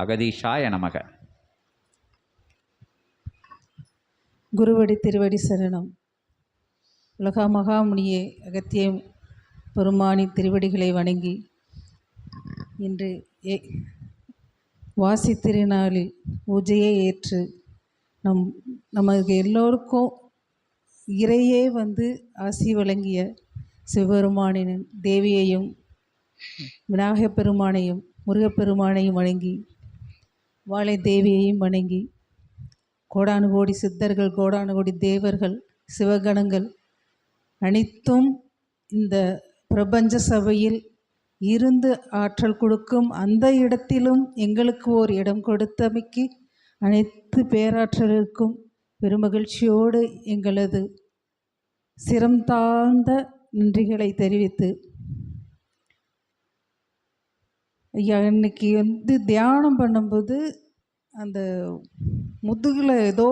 அகதீஷாய நமக. குருவடி திருவடி சரணம். உலக மகாமுனியே அகத்திய பெருமானி திருவடிகளை வணங்கி இன்று ஏ வாசி திருநாளில் பூஜையை ஏற்று நம் நமக்கு எல்லோருக்கும் இறையே வந்து ஆசி வழங்கிய சிவபெருமானின் தேவியையும் விநாயகப் பெருமானையும் முருகப்பெருமானையும் வணங்கி வாழை தேவியையும் வணங்கி கோடானு கோடி சித்தர்கள் கோடானு கோடி தேவர்கள் சிவகணங்கள் அனைத்தும் இந்த பிரபஞ்ச சபையில் இருந்து ஆற்றல் கொடுக்கும் அந்த இடத்திலும் எங்களுக்கு ஓர் இடம் கொடுத்தமைக்கு அனைத்து பேராற்றலுக்கும் பெருமகிழ்ச்சியோடு எங்களது சிரம் தாழ்ந்த நன்றிகளை தெரிவித்து ஐயா இன்னைக்கு வந்து தியானம் பண்ணும்போது அந்த முதுகில் ஏதோ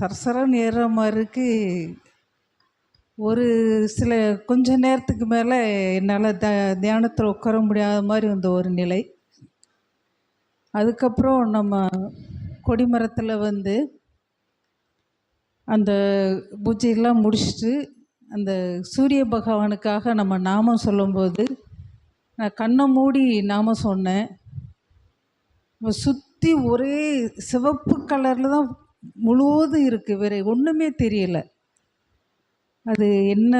சரசரன்னு ஏறுற மாதிரி ஒரு சில கொஞ்ச நேரத்துக்கு மேலே என்னால் த தியானத்தில் உட்கார முடியாத மாதிரி வந்த ஒரு நிலை. அதுக்கப்புறம் நம்ம கொடிமரத்தில் வந்து அந்த பூஜையெல்லாம் முடிச்சுட்டு அந்த சூரிய பகவானுக்காக நம்ம நாமம் சொல்லும்போது நான் கண்ணை மூடி நாம சொன்னேன். சுற்றி ஒரே சிவப்பு கலரில் தான் முழுவதும் இருக்குது வேறு ஒன்றுமே தெரியல. அது என்ன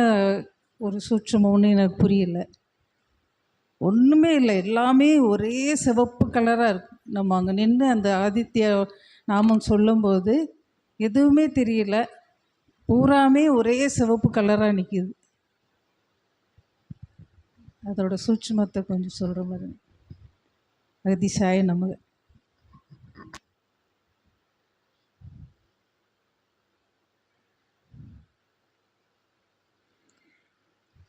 ஒரு சூட்சமோன்னு எனக்கு புரியல. ஒன்றுமே இல்லை. எல்லாமே ஒரே சிவப்பு கலராக இருக்கு. நம்ம அங்கே நின்று அந்த ஆதித்ய நாமம் சொல்லும்போது எதுவுமே தெரியல. பூராமே ஒரே சிவப்பு கலராக நிற்கிது அதோட சூட்சுமத்தை கொஞ்சம் சொல்கிற மாதிரி. அதிசாய நமக.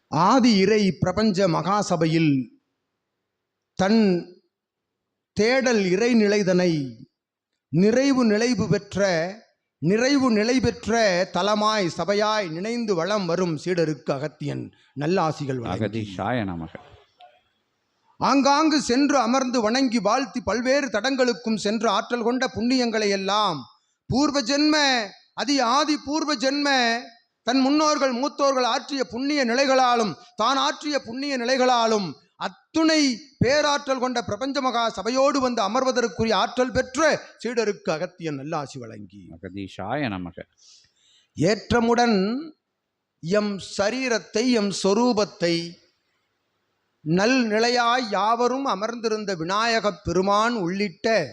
ஆதி இறை பிரபஞ்ச மகாசபையில் தன் தேடல் இறைநிலைதனை நிறைவு நிலைவு பெற்ற நிறைவு நிலை பெற்ற தலமாய் சபையாய் நினைந்து வளம் வரும் சீடருக்கு அகத்தியன் நல்லாசிகள். அகதீஷாய நமக ஆங்காங்கு சென்று அமர்ந்து வணங்கி வாழ்த்தி பல்வேறு தடங்களுக்கும் சென்று ஆற்றல் கொண்ட புண்ணியங்களை எல்லாம் பூர்வ ஜென்ம அதி ஆதி பூர்வ ஜென்ம தன் முன்னோர்கள் மூத்தோர்கள் ஆற்றிய புண்ணிய நிலைகளாலும் தான் ஆற்றிய புண்ணிய நிலைகளாலும் அத்துணை பேராற்றல் கொண்ட பிரபஞ்ச மகா சபையோடு வந்து அமர்வதற்குரிய ஆற்றல் பெற்ற சீடருக்கு அகத்தியன் நல்லாசி வழங்கி. அகதீஷாய நமக. ஏற்றமுடன் எம் சரீரத்தை எம் சொரூபத்தை நல் நிலையாய் யாவரும் அமர்ந்திருந்த விநாயகப் பெருமான் உள்ளிட்ட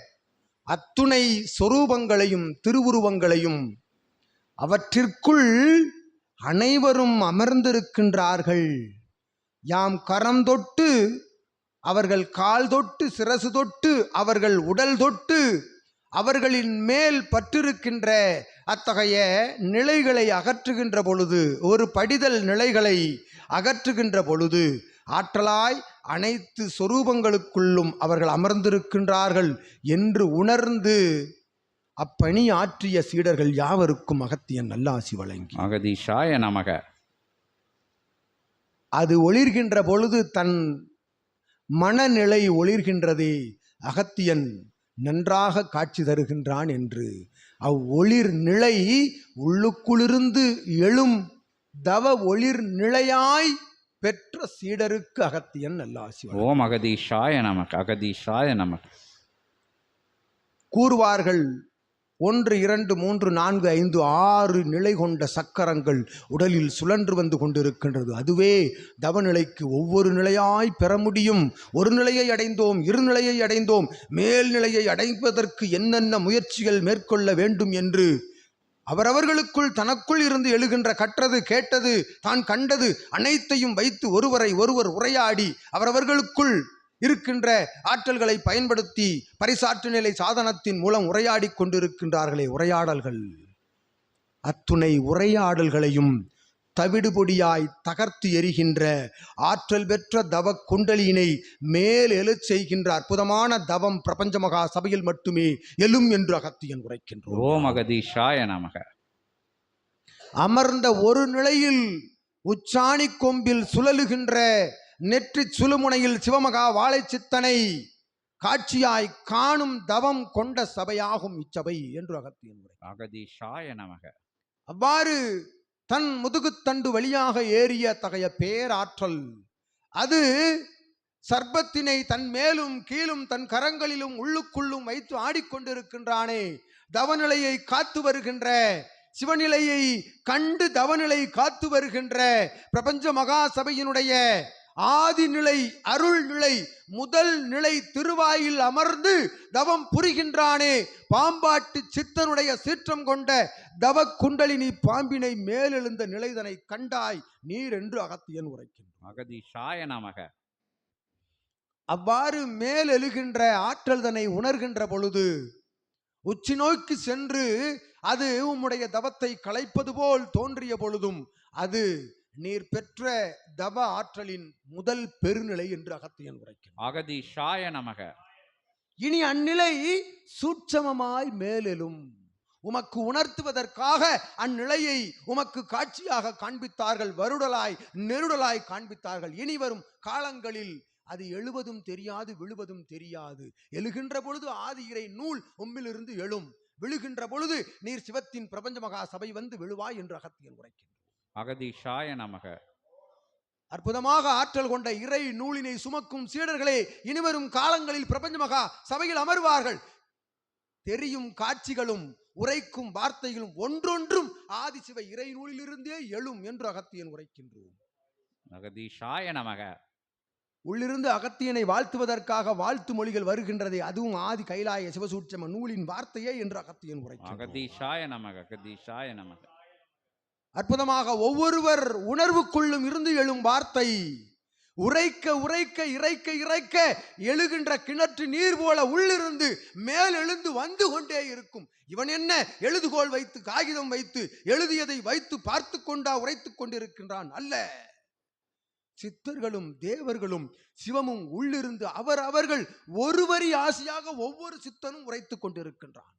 அத்துணை சொரூபங்களையும் திருவுருவங்களையும் அவற்றிற்குள் அனைவரும் அமர்ந்திருக்கின்றார்கள். யாம் கரம் தொட்டு அவர்கள் கால் தொட்டு சிரசு தொட்டு அவர்கள் உடல் தொட்டு அவர்களின் மேல் பற்றிருக்கின்ற அத்தகைய நிலைகளை அகற்றுகின்ற பொழுது ஒரு படிதல் நிலைகளை அகற்றுகின்ற பொழுது ஆற்றலாய் அனைத்து சொரூபங்களுக்குள்ளும் அவர்கள் அமர்ந்திருக்கின்றார்கள் என்று உணர்ந்து அப்பணி ஆற்றிய சீடர்கள் யாவருக்கும் அகத்தியன் நல்லாசி வழங்கி. அகதீஷாய நமக. அது ஒளிர்கின்ற பொழுது தன் மனநிலை ஒளிர்கின்றதே. அகத்தியன் நன்றாக காட்சி தருகின்றான் என்று. அவ் ஒளிர் நிலை உள்ளுக்குளிருந்து எழும் தவ ஒளிர் நிலையாய் பெற்ற சீடருக்கு அகத்தியன் நல்லாசி. ஓம் அகதீஷாய நமக அகதீஷாய நமக. கூறுவார்கள் ஒன்று இரண்டு மூன்று நான்கு ஐந்து ஆறு நிலை கொண்ட சக்கரங்கள் உடலில் சுழன்று வந்து கொண்டிருக்கின்றது. அதுவே தவநிலைக்கு ஒவ்வொரு நிலையாய் பெற முடியும். ஒரு நிலையை அடைந்தோம் இரு நிலையை அடைந்தோம். மேல்நிலையை அடைவதற்கு என்னென்ன முயற்சிகள் மேற்கொள்ள வேண்டும் என்று அவரவர்களுக்குள் தனக்குள் இருந்து எழுகின்ற கற்றது கேட்டது தான் கண்டது அனைத்தையும் வைத்து ஒருவரை ஒருவர் உரையாடி அவரவர்களுக்குள் இருக்கின்ற ஆற்றல்களை பயன்படுத்தி பரிசாற்று நிலை சாதனத்தின் மூலம் உரையாடிக் கொண்டிருக்கின்றார்களே உரையாடல்கள். அத்துணை உரையாடல்களையும் தவிடுபொடியாய் தகர்த்து எரிகின்ற ஆற்றல் பெற்ற தவ குண்டலியினை மேல் எழுச் செய்கின்ற அற்புதமான தவம் பிரபஞ்ச மகா சபையில் மட்டுமே எழும் என்று அகத்தியன் உரைக்கின்றோம் ஓம் அகதீஷாய நமக. அமர்ந்த ஒரு நிலையில் உச்சாணி கொம்பில் சுழலுகின்ற நெற்றி சுழுமுனையில் சிவமகா வாழைச்சித்தனை காட்சியாய் காணும் தவம் கொண்ட சபையாகும் இச்சபை என்று அகத்தியன் உரை. அகதீஷாய நமக. அவ்வாறு தன் முதுகுத்தண்டு வழியாக ஏறிய தகைய பேராற்றல் அது சர்ப்பத்தினை தன் மேலும் கீழும் தன் கரங்களிலும் உள்ளுக்குள்ளும் வைத்து ஆடிக்கொண்டிருக்கின்றானே தவநிலையை காத்து வருகின்ற சிவநிலையை கண்டு தவநிலை காத்து வருகின்ற பிரபஞ்ச மகா சபையினுடைய ஆதிநிலை அருள் நிலை முதல் நிலை திருவாயில் அமர்ந்து தவம் புரிகின்றானே. பாம்பாட்டு சித்தனுடைய சீற்றம் கொண்ட தவ குண்டலினி பாம்பினை மேலெழுந்த நிலைதனை கண்டாய். நீர் என்று அகத்தியன் உரைக்கின்றான். அகதீஷாய நமக. அவ்வாறு மேல் எழுகின்ற ஆற்றல் தன்னை உணர்கின்ற பொழுது உச்சி நோக்கி சென்று அது உம்முடைய தவத்தை களைப்பது போல் தோன்றிய பொழுதும் அது நீர் பெற்ற தவ ஆற்றலின் முதல் பெருநிலை என்று அகத்தியன் உரைக்கின்றான் அகதீஷாய நமக. இனி அந்நிலை சூட்சமமாய் மேலெழும். உமக்கு உணர்த்துவதற்காக அந்நிலையை உமக்கு காட்சியாக காண்பித்தார்கள் வருடலாய் நெருடலாய் காண்பித்தார்கள். இனி வரும் காலங்களில் அது எழுவதும் தெரியாது விழுவதும் தெரியாது. எழுகின்ற பொழுது ஆதி இறை நூல் உம்மிலிருந்து எழும். விழுகின்ற பொழுது நீர் சிவத்தின் பிரபஞ்ச மகா சபை வந்து விழுவாய் என்று அகத்தியன் உரைக்கின்றார் அகதீஷாய நமக. அற்புதமாக ஆற்றல் கொண்ட இறை நூலினை சுமக்கும் சீடர்களே இனிவரும் காலங்களில் பிரபஞ்ச மகா சபையில் அமர்வார்கள். தெரியும் காட்சிகளும் உரைக்கும் வார்த்தைகளும் ஒன்றொன்றும் ஆதிசிவ இறை நூலிலிருந்தே எழும் என்று அகத்தியன் உரைக்கின்றோம். அகதீஷாய நமக. உள்ளிருந்து அகத்தியனை வாழ்த்துவதற்காக வாழ்த்து மொழிகள் வருகின்றதே அதுவும் ஆதி கைலாய சிவசூட்சம நூலின் வார்த்தையே என்று அகத்தியன் உரைக்கின்றோம். அகதீஷாய நமக அகதீஷாய நமக. அற்புதமாக ஒவ்வொருவர் உணர்வுக்குள்ளும் இருந்து எழும் வார்த்தை. உரைக்க உரைக்க இறைக்க இறைக்க எழுகின்ற கிணற்று நீர் போல உள்ளிருந்து மேல் எழுந்து வந்து கொண்டே இருக்கும். இவன் என்ன? எழுதுகோல் வைத்து காகிதம் வைத்து எழுதியதை வைத்து பார்த்து கொண்டா உரைத்துக் கொண்டிருக்கின்றான் அல்ல. சித்தர்களும் தேவர்களும் சிவமும் உள்ளிருந்து அவர் அவர்கள் ஒருவரி ஆசையாக ஒவ்வொரு சித்தனும் உரைத்துக் கொண்டிருக்கின்றான்.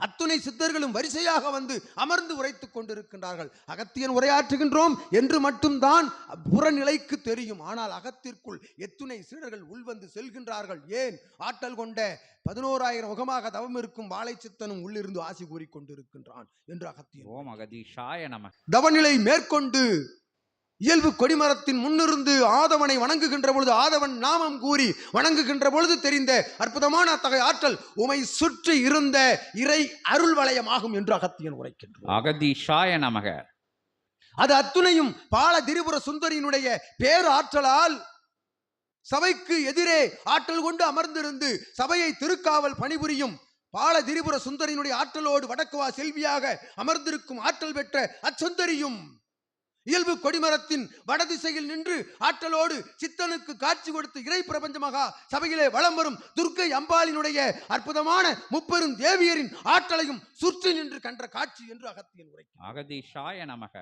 அத்துணை சித்தர்களும் வரிசையாக வந்து அமர்ந்து உரைத்துக் கொண்டிருக்கின்றார்கள். அகத்தியன் உரையாற்றுகின்றோம் என்று மட்டும்தான் புறநிலைக்கு தெரியும். ஆனால் அகத்திற்குள் எத்துணை சீடர்கள் உள்வந்து செல்கின்றார்கள். ஏன்? ஆற்றல் கொண்ட பதினோராயிரம் முகமாக தவம் இருக்கும் வாழை சித்தனும் உள்ளிருந்து ஆசி கூறிக்கொண்டிருக்கின்றான் என்று அகத்தியன். ஓம் அகதீஷாய நமக தவநிலை மேற்கொண்டு இயல்பு கொடிமரத்தின் முன்னிருந்து ஆதவனை வணங்குகின்ற பொழுது ஆதவன் நாமம் கூறி வணங்குகின்ற பொழுது தெரிந்த அற்புதமான அத்தகைய ஆற்றல் உமை சுற்றி இருந்த இறை அருள் வளையமாகும் என்று அகத்தியன் உரைக்கின்றான். அகதீஷாய நமக. அது அத்துணையும் பால திரிபுர சுந்தரியினுடைய பேரு ஆற்றலால் சபைக்கு எதிரே ஆற்றல் கொண்டு அமர்ந்திருந்து சபையை திருக்காவல் பணிபுரியும் பால திரிபுர சுந்தரியினுடைய ஆற்றலோடு வடக்குவா செல்வியாக அமர்ந்திருக்கும் ஆற்றல் பெற்ற அச்சுந்தரியும் இயல்பு கொடிமரத்தின் வடதிசையில் நின்று ஆற்றலோடு சித்தனுக்கு காட்சி கொடுத்து இறை பிரபஞ்சமாக சபையிலே வலம் வரும் துர்க்கை அம்பாளினுடைய அற்புதமான முப்பெரும் தேவியரின் ஆற்றலையும் சுற்றி நின்று கன்ற காட்சி என்று அகத்தியன் உரை அகதீஷாய நமக.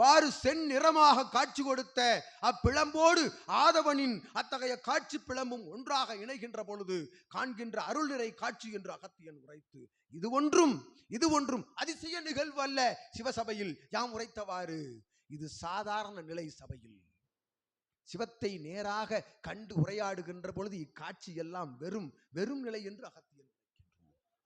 அவ்வாறு செந்நிறமாக காட்சி கொடுத்த அப்பிளம்போடு ஆதவனின் அத்தகைய காட்சி பிளம்பும் ஒன்றாக இணைகின்ற பொழுது காண்கின்ற அருள் நிறை காட்சி என்று அகத்தியன் உரைத்து இது ஒன்றும் இது ஒன்றும் அதிசய நிகழ்வு அல்ல சிவசபையில் யாம் உரைத்தவாறு இது சாதாரண நிலை சபையில். சிவத்தை நேராக கண்டு உரையாடுகின்ற பொழுது இக்காட்சி எல்லாம் வெறும் வெறும் நிலை என்று அகத்தியன்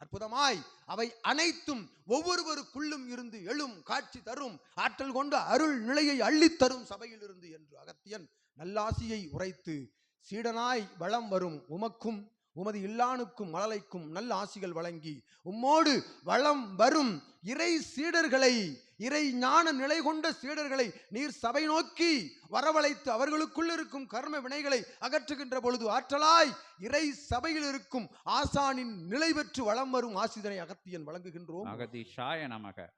அற்புதமாய் அவை அனைத்தும் ஒவ்வொருவருக்குள்ளும் இருந்து எழும் காட்சி தரும் ஆற்றல் கொண்ட அருள் நிலையை அள்ளித் தரும் சபையில் இருந்து என்று அகத்தியன் நல்லாசியை உரைத்து சீடனாய் வளம் வரும் உமக்கும் உமது இல்லானுக்கும் மழலைக்கும் நல்ல ஆசிகள் வழங்கி உம்மோடு வளம் வரும் இறை சீடர்களை இறை ஞான நிலை கொண்ட சீடர்களை நீர் சபை நோக்கி வரவழைத்து அவர்களுக்குள் இருக்கும் கர்ம வினைகளை அகற்றுகின்ற பொழுது ஆற்றலாய் இறை சபையில் இருக்கும் ஆசானின் நிலை பெற்று வளம் வரும் ஆசிதனை அகத்தியன் வழங்குகின்றோம். அகதி நமக.